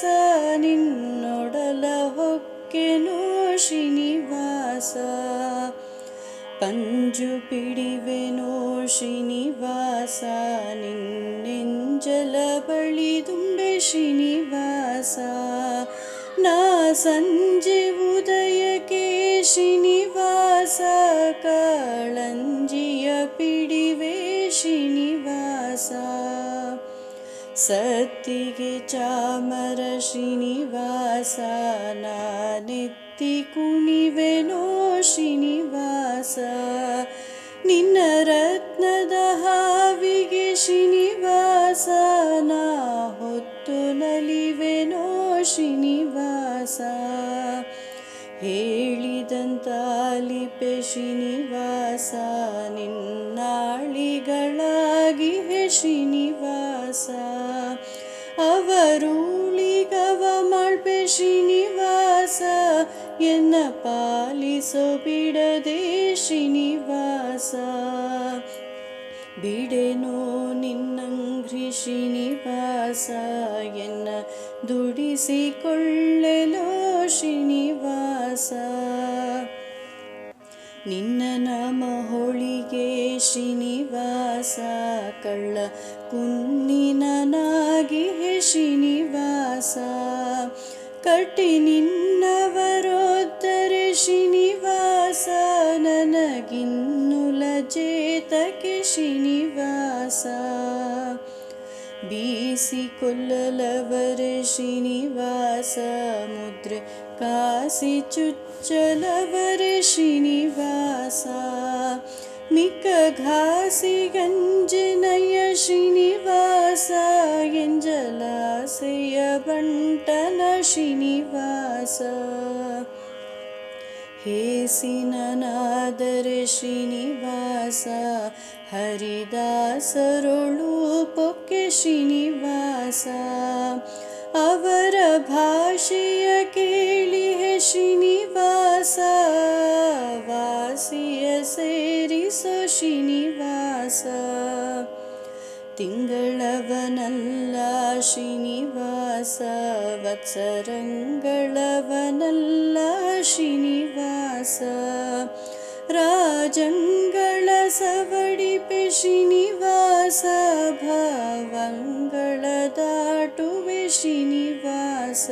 ಶ್ರೀನಿವಾಸ ನಿನ್ನೊಡಲ ಹೊಕ್ಕೆನು ಶ್ರೀನಿವಾಸ ಪಂಜು ಪಿಡಿವೆನೋ ಶ್ರೀನಿವಾಸ ನಿನ್ನೆಂಜಲ ಬಳಿ ತುಂಬೆ ಶ್ರೀನಿವಾಸ ನಾ ಸಂಜೆ ಉದಯಕ್ಕೆ ಶ್ರೀನಿವಾಸ ಕಾಳಂಜಿಯ ಪಿಡಿವೆ ಶ್ರೀನಿವಾಸ ಸತ್ತಿಗೆ ಚಾಮರ ಶ್ರೀನಿವಾಸನ ನೆತ್ತಿ ಕುಣಿವೆನೋ ಶ್ರೀನಿವಾಸ ನಿನ್ನ ರತ್ನದ ಹಾವಿಗೆ ಶ್ರೀನಿವಾಸನ ಹೊತ್ತು ನಲಿವೆನೋ ಶ್ರೀನಿವಾಸ ಹೇಳಿದಂತಾಲಿಪೆ ಶ್ರೀನಿವಾಸ ನಿನ್ನಾಳಿಗಳಾಗಿ ಹೇ ಶ್ರೀನಿವಾಸ ಅವರುಳಿಗವಮಾಳ್ ಶ್ರೀನಿವಾಸ ಎನ್ನ ಪಾಲಿಸೋ ಬಿಡದೆ ಶ್ರೀನಿವಾಸ ಬಿಡೆನೋ ನಿನ್ನಂಗ್ರಿ ಶ್ರೀನಿವಾಸ ಎನ್ನ ದುಡಿಸಿಕೊಳ್ಳೆಲೋ ಶ್ರೀನಿವಾಸ ನಿನ್ನ ನಮ ಹೊಳಿಗೆ ಶ್ರೀನಿವಾಸ ಕಳ್ಳ ನಾಗಿ ಶ್ರೀನಿವಾಸ ಕಟ್ಟಿ ನಿನ್ನವರೋದರೆ ಶ್ರೀನಿವಾಸ ನನಗಿನ್ನು ಲಜೇತಕ್ಕೆ ಶ್ರೀನಿವಾಸ ಬೀಸಿ ಕೊಲ್ಲಲವರ ಶ್ರೀನಿವಾಸ ಮುದ್ರೆ कासि चुच्चलवर्षिनिवासा निकघासि गञ्जनयश्रिनिवासलासयबण्टनशिनिवास हे सिननादर्शिनिवास हरिदासरोळुपकेशिनिवास अवर भाष्य केळि शीनिवास वासेरि सशिनिवास ತಿಂಗಳವನಲ್ಲ ಶ್ರೀನಿವಾಸ ವತ್ಸರಂಗಳವನಲ್ಲ ಶ್ರೀನಿವಾಸ ರಾಜಂಗಳ सवडि पेशिनिवास भावंगल दाटु वेशिनिवास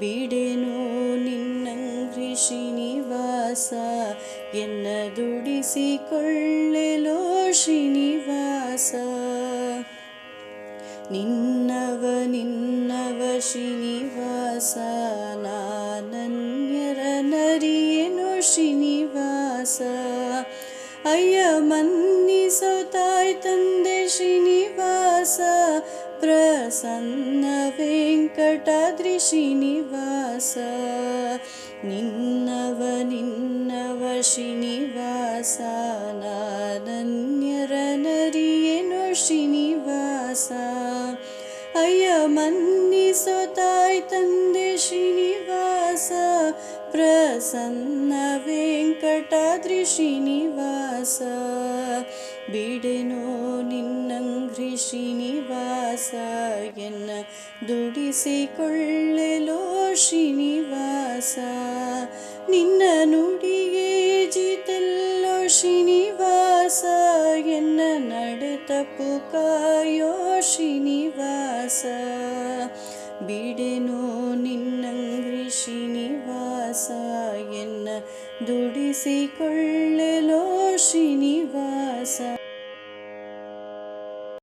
बिडेनो निन्नं येन्न दुडिसी कुल्ले लोशिनिवास निन्नव निन्नव शिनिवास प्रसन्न वेङ्कटादृशि निन्नव निन्नव निन्नवर्षिणि श्रीनिवास अयमन्नि अयमन्निसोताय तन्दे श्रीनिवास प्रसन्न वेङ्कटादृशि बिडनो बीडनो ಎನ್ನ ದುಡಿಸಿಕೊಳ್ಳಲೋ ಶ್ರೀನಿವಾಸ ನಿನ್ನ ನುಡಿಗೆ ಜಿತೆಲ್ಲೋ ಶ್ರೀನಿವಾಸ ಎನ್ನ ನಡೆತಪ್ಪು ಕಾಯೋ ಶ್ರೀನಿವಾಸ ಬಿಡೆನೋ ನಿನ್ನಂಗ್ರಿ ಶ್ರೀನಿವಾಸ ಎನ್ನ ದುಡಿಸಿಕೊಳ್ಳೆಲೋ ಶ್ರೀನಿವಾಸ